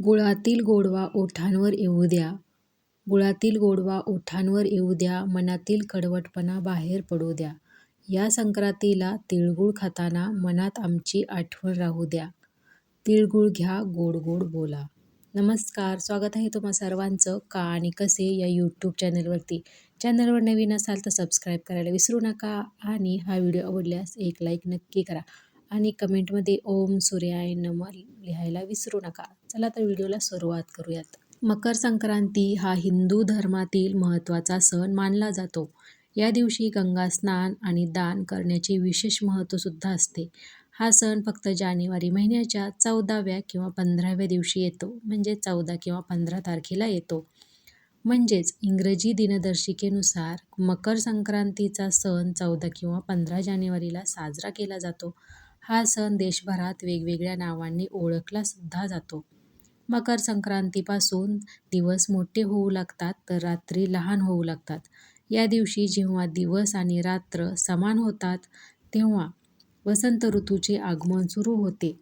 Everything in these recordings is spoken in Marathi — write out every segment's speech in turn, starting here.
गुळातील गोडवा ओठांवर येऊ द्या. गुळातील गोडवा ओठांवर येऊ द्या मनातील कडवटपणा बाहेर पडू द्या. या संक्रांतीला तिळगुळ खाताना मनात आमची आठवण राहू द्या. तिळगुळ घ्या गोड गोड बोला. नमस्कार स्वागत आहे तुम्हा सर्वांचं का आणि कसे या यूट्यूब चॅनलवरती. चॅनलवर नवीन असाल तर सबस्क्राईब करायला विसरू नका आणि हा व्हिडिओ आवडल्यास एक लाईक नक्की करा. आणि कमेंटमध्ये ओम सूर्याय नम लिहायला विसरू नका. चला तर व्हिडिओला सुरुवात करूयात. मकर संक्रांती हा हिंदू धर्मातील महत्त्वाचा सण मानला जातो. या दिवशी गंगा स्नान आणि दान करण्याचे विशेष महत्त्वसुद्धा असते. हा सण फक्त जानेवारी महिन्याच्या चौदाव्या किंवा पंधराव्या दिवशी येतो म्हणजे चौदा किंवा पंधरा तारखेला येतो. म्हणजेच इंग्रजी दिनदर्शिकेनुसार मकर संक्रांतीचा सण चौदा किंवा पंधरा जानेवारीला साजरा केला जातो. हा सण देशभरात वेगवेगळ्या नावांनी ओळखला सुद्धा जातो. मकर संक्रांतीपासून दिवस मोठे होऊ लागतात तर रात्री लहान होऊ लागतात. या दिवशी जेव्हा दिवस आणि रात्र समान होतात तेव्हा वसंत ऋतूचे आगमन सुरू होते.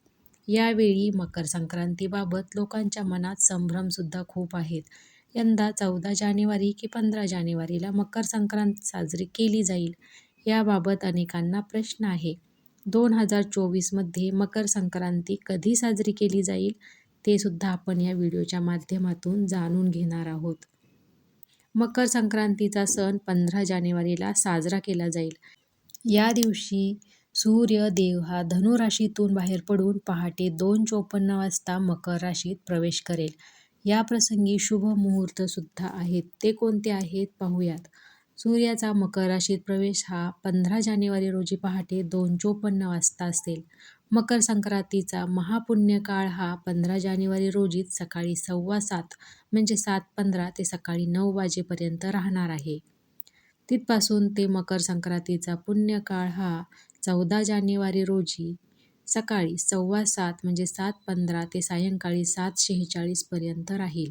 यावेळी मकर संक्रांतीबाबत लोकांच्या मनात संभ्रमसुद्धा खूप आहेत. यंदा चौदा जानेवारी की पंधरा जानेवारीला मकर संक्रांत साजरी केली जाईल याबाबत अनेकांना प्रश्न आहे. दोन हजार चोवीसमध्ये मकर संक्रांती कधी साजरी केली जाईल ते सुद्धा आपण या व्हिडिओच्या माध्यमातून जाणून घेणार आहोत. मकर संक्रांतीचा सण पंधरा जानेवारीला साजरा केला जाईल. या दिवशी सूर्य देव हा धनुराशीतून बाहेर पडून पहाटे दोन चोपन्न वाजता मकर राशीत प्रवेश करेल. या प्रसंगी शुभ मुहूर्तसुद्धा आहेत. ते कोणते आहेत? पाहूयात. सूर्याचा मकर राशीत प्रवेश हा पंधरा जानेवारी रोजी पहाटे दोन चोपन्न वाजता असेल. मकर संक्रांतीचा महापुण्य काळ हा पंधरा जानेवारी रोजीच सकाळी सव्वा सात म्हणजे सात पंधरा ते सकाळी नऊ वाजेपर्यंत राहणार आहे. तिथपासून ते मकर संक्रांतीचा पुण्यकाळ हा चौदा जानेवारी रोजी सकाळी सव्वा सात म्हणजे सात पंधरा ते सायंकाळी सात शेहेचाळीसपर्यंत राहील.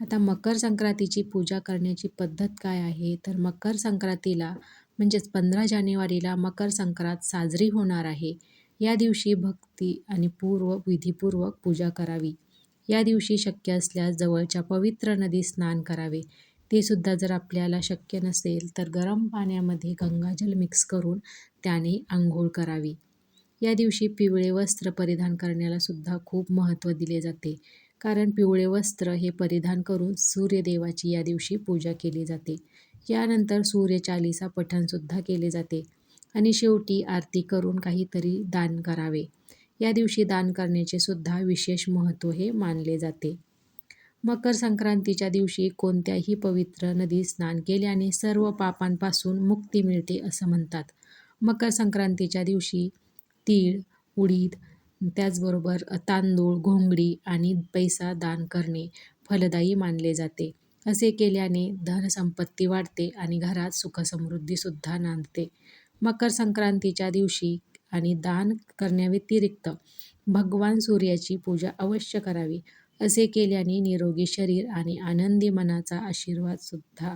आता मकर संक्रांतीची पूजा करण्याची पद्धत काय आहे? तर मकर संक्रांतीला म्हणजेच पंधरा जानेवारीला मकर संक्रांत साजरी होणार आहे. या दिवशी भक्ती आणि पूर्व विधीपूर्वक पूजा करावी. या दिवशी शक्य असल्यास जवळच्या पवित्र नदी स्नान करावे. ते सुद्धा जर आपल्याला शक्य नसेल तर गरम पाण्यामध्ये गंगाजल मिक्स करून त्याने आंघोळ करावी. या दिवशी पिवळे वस्त्र परिधान करण्याला सुद्धा खूप महत्त्व दिले जाते. कारण पिवळे वस्त्र हे परिधान करून सूर्यदेवाची या दिवशी पूजा केली जाते. यानंतर सूर्यचालीसा पठणसुद्धा केले जाते आणि शेवटी आरती करून काहीतरी दान करावे. या दिवशी दान करण्याचे सुद्धा विशेष महत्त्व हे मानले जाते. मकर संक्रांतीच्या दिवशी कोणत्याही पवित्र नदीत स्नान केल्याने सर्व पापांपासून मुक्ती मिळते असं म्हणतात. मकर संक्रांतीच्या दिवशी तीळ उडीद त्याचबरोबर तांदूळ घोंगडी आणि पैसा दान करणे फलदायी मानले जाते. असे केल्याने धनसंपत्ती वाढते आणि घरात सुखसमृद्धीसुद्धा नांदते. मकर संक्रांतीच्या दिवशी आणि दान करण्याव्यतिरिक्त भगवान सूर्याची पूजा अवश्य करावी. असे केल्याने निरोगी शरीर आणि आनंदी मनाचा आशीर्वादसुद्धा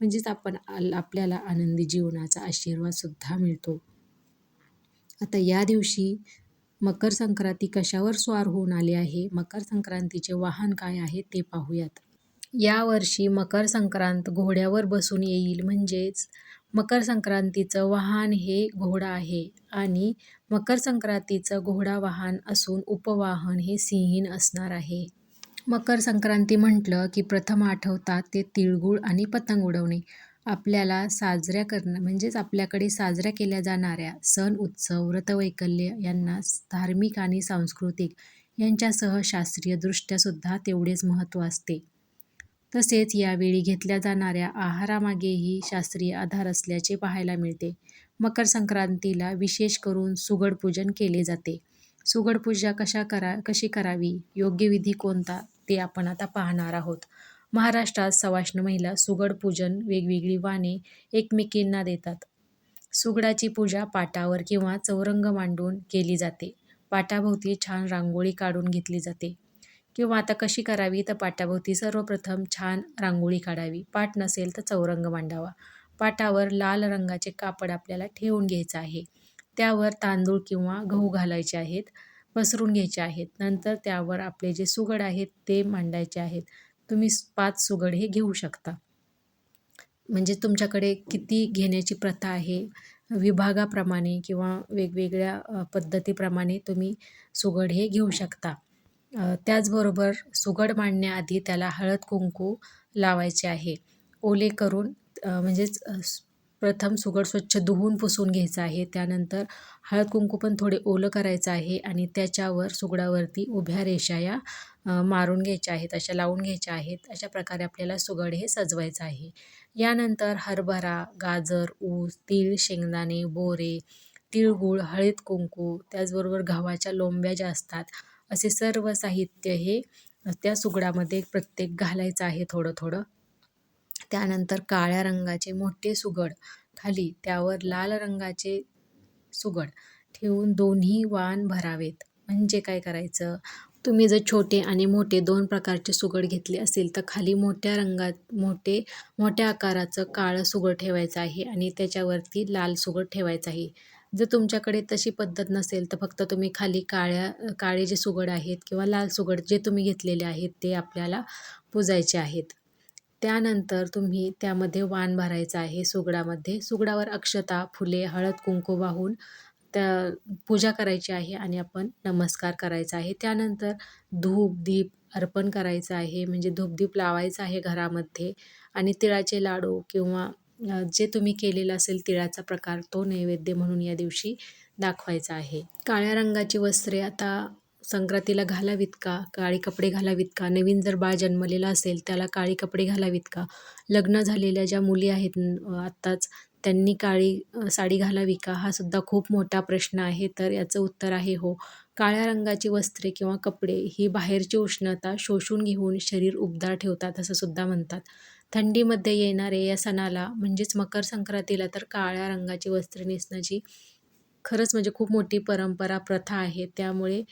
म्हणजेच आपण आपल्याला आनंदी जीवनाचा आशीर्वादसुद्धा मिळतो. आता या दिवशी मकर संक्रांती कशावर स्वार होऊन आली आहे? मकर संक्रांतीचे वाहन काय आहे ते पाहूयात. यावर्षी मकर संक्रांत घोड्यावर बसून येईल म्हणजेच मकर संक्रांतीचं वाहन हे घोडा आहे आणि मकर संक्रांतीचं घोडा वाहन असून उपवाहन हे सिंहीण असणार आहे. मकर संक्रांती म्हटलं की प्रथम आठवतात ते तिळगुळ आणि पतंग उडवणे. आपल्याला साजऱ्या करणं म्हणजेच आपल्याकडे साजऱ्या केल्या जाणाऱ्या सण उत्सव व्रतवैकल्य यांना धार्मिक आणि सांस्कृतिक यांच्यासह शास्त्रीयदृष्ट्यासुद्धा तेवढेच महत्त्व असते. तसेच यावेळी घेतल्या जाणाऱ्या आहारामागेही शास्त्रीय आधार असल्याचे पाहायला मिळते. मकर संक्रांतीला विशेष करून सुगड पूजन केले जाते. सुगड पूजा कशा करा कशी करावी योग्य विधी कोणता ते आपण आता पाहणार आहोत. महाराष्ट्रात सवाष्ण महिला सुगड पूजन वेगवेगळी वाणे एकमेकींना देतात. सुगडाची पूजा पाटावर किंवा चौरंग मांडून केली जाते. पाटाभोवती छान रांगोळी काढून घेतली जाते. किंवा आता कशी करावी तर पाटाभोवती सर्वप्रथम छान रांगोळी काढावी. पाट नसेल तर चौरंग मांडावा. पाटावर लाल रंगाचे कापड आपल्याला ठेवून घ्यायचं आहे. त्यावर तांदूळ किंवा गहू घालायचे आहेत पसरून घ्यायचे आहेत. नंतर त्यावर आपले जे सुगड आहेत ते मांडायचे आहेत. तुम्ही पाच सुगड हे घेऊ शकता. म्हणजे तुमच्याकडे किती घेण्याची प्रथा आहे विभागाप्रमाणे किंवा वेगवेगळ्या पद्धतीप्रमाणे तुम्ही सुगड हे घेऊ शकता. त्याचबरोबर सुगड मांडण्याआधी त्याला हळद कुंकू लावायचे आहे. ओले करून म्हणजेच प्रथम सुगड स्वच्छ धुवून पुसून घ्यायचं आहे. त्यानंतर हळद कुंकू पण थोडे ओलं करायचं आहे आणि त्याच्यावर सुगडावरती उभ्या रेषा या मारून घ्यायच्या आहेत अशा लावून घ्यायच्या आहेत अशा प्रकारे आपल्याला सुगड हे सजवायचं आहे. यानंतर हरभरा गाजर ऊस तीळ शेंगदाणे बोरे तिळगूळ हळद कुंकू त्याचबरोबर गव्हाच्या लोंब्या ज्या असतात असे सर्व साहित्य हे त्या सुगडामध्ये प्रत्येक घालायचं आहे थोडं थोडं त्यानंतर काळ्या रंगाचे मोठे सुगड खाली त्यावर लाल रंगाचे सुगड ठेवून दोन्ही वाण भरावेत. म्हणजे काय करायचं? तुम्ही जर छोटे आणि मोठे दोन प्रकारचे सुगड घेतले असेल तर खाली मोठ्या रंगात मोठे मोठ्या आकाराचं काळं सुगड ठेवायचं आहे आणि त्याच्यावरती लाल सुगड ठेवायचं आहे. जर तुमच्याकडे तशी पद्धत नसेल तर फक्त तुम्ही खाली काळ्या काळे जे सुगड आहेत किंवा लाल सुगड जे तुम्ही घेतलेले आहेत ते आपल्याला पुजायचे आहेत. त्यानंतर तुम्ही त्यामध्ये वाण भरायचं आहे सुगडामध्ये. सुगडावर अक्षता फुले हळद कुंकू वाहून त्या पूजा करायची आहे आणि आपण नमस्कार करायचा आहे. त्यानंतर धूप दीप अर्पण करायचं आहे. म्हणजे धूपदीप लावायचं आहे घरामध्ये आणि तिळाचे लाडू किंवा जे तुम्ही केलेलं असेल तिळाचा प्रकार तो नैवेद्य म्हणून या दिवशी दाखवायचा आहे. काळ्या रंगाची वस्त्रे आता संक्रांतीला घालावीत का? काळी कपडे घालावीत का? नवीन जर बाळ जन्मलेलं असेल त्याला काळी कपडे घालावीत का? लग्न झालेल्या ज्या मुली आहेत आत्ताच त्यांनी काळी साडी घालावी का? हा सुद्धा खूप मोठा प्रश्न आहे तर याचं उत्तर आहे हो. काळ्या रंगाची वस्त्रे किंवा कपडे ही बाहेरची उष्णता शोषून घेऊन शरीर उबदार ठेवतात असं सुद्धा म्हणतात. थंडीमध्ये येणारे या सणाला म्हणजेच मकर संक्रांतीला तर काळ्या रंगाची वस्त्रे नेसण्याची खरंच म्हणजे खूप मोठी परंपरा प्रथा आहे. त्यामुळे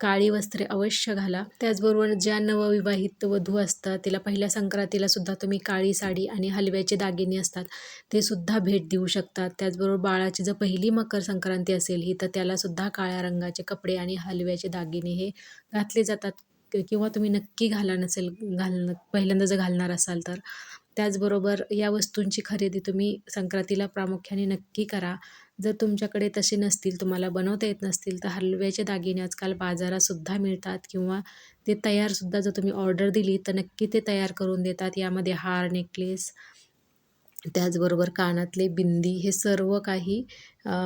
काळी वस्त्रे अवश्य घाला. त्याचबरोबर ज्या नवविवाहित वधू असतात तिला पहिल्या संक्रांतीला सुद्धा तुम्ही काळी साडी आणि हलव्याचे दागिने असतात ते सुद्धा भेट देऊ शकतात. त्याचबरोबर बाळाची जर पहिली मकर संक्रांती असेल ही तर त्यालासुद्धा काळ्या रंगाचे कपडे आणि हलव्याचे दागिने हे घातले जातात. किंवा तुम्ही नक्की घाला नसेल घाल पहिल्यांदा जर घालणार असाल तर. त्याचबरोबर या वस्तूंची खरेदी तुम्ही संक्रांतीला प्रामुख्याने नक्की करा. जर तुमच्याकडे तसे नसतील तुम्हाला बनवता येत नसतील तर हलव्याचे दागिने आजकाल बाजारातसुद्धा मिळतात किंवा ते तयारसुद्धा जर तुम्ही ऑर्डर दिली तर नक्की ते तयार करून देतात. यामध्ये हार नेकलेस त्याचबरोबर कानातले बिंदी हे सर्व काही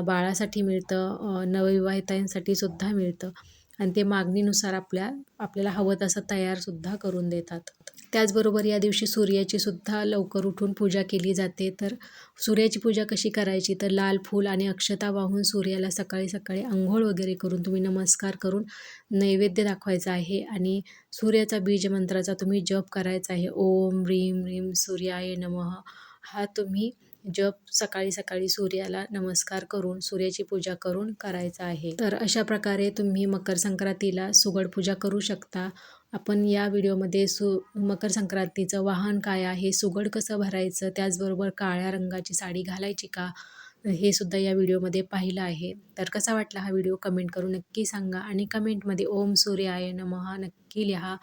बाळासाठी मिळतं नवविवाहितांसाठी सुद्धा मिळतं. आणि ते मागणीनुसार आपल्या आपल्याला हवं तसं तयारसुद्धा करून देतात. त्याचबरोबर या दिवशी सूर्याची सुद्धा लवकर उठून पूजा केली जाते. तर सूर्याची पूजा कशी करायची? तर लाल फूल आणि अक्षता वाहून सूर्याला सकाळी सकाळी आंघोळ वगैरे करून तुम्ही नमस्कार करून नैवेद्य दाखवायचा आहे आणि सूर्याचा बीजमंत्राचा तुम्ही जप करायचा आहे. ओम रीम रीम सूर्याय नमः. हा तुम्ही जप सकाळी सकाळी सूर्याला नमस्कार करून सूर्याची पूजा करून करायचा आहे. तर अशा प्रकारे तुम्ही मकर संक्रांतीला सुगड पूजा करू शकता. आपण या व्हिडिओमध्ये सु मकर संक्रांतीचं वाहन काय आहे सुगड कसं भरायचं त्याचबरोबर काळ्या रंगाची साडी घालायची का हे सुद्धा या व्हिडिओमध्ये पाहिलं आहे. तर कसा वाटला हा व्हिडिओ कमेंट करून नक्की सांगा आणि कमेंटमध्ये ओम सूर्याय नमहा नक्की लिहा.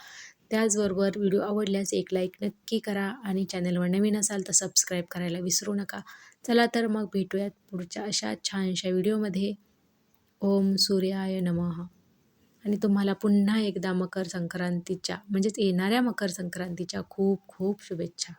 त्याचबरोबर व्हिडिओ आवडल्यास एक लाईक नक्की करा आणि चॅनलवर नवीन असाल तर सबस्क्राईब करायला विसरू नका. चला तर मग भेटूयात पुढच्या अशा छानशा व्हिडिओमध्ये. ओम सूर्याय नमः. आणि तुम्हाला पुन्हा एकदा मकर संक्रांतीच्या म्हणजेच येणाऱ्या मकर संक्रांतीच्या खूप खूप शुभेच्छा.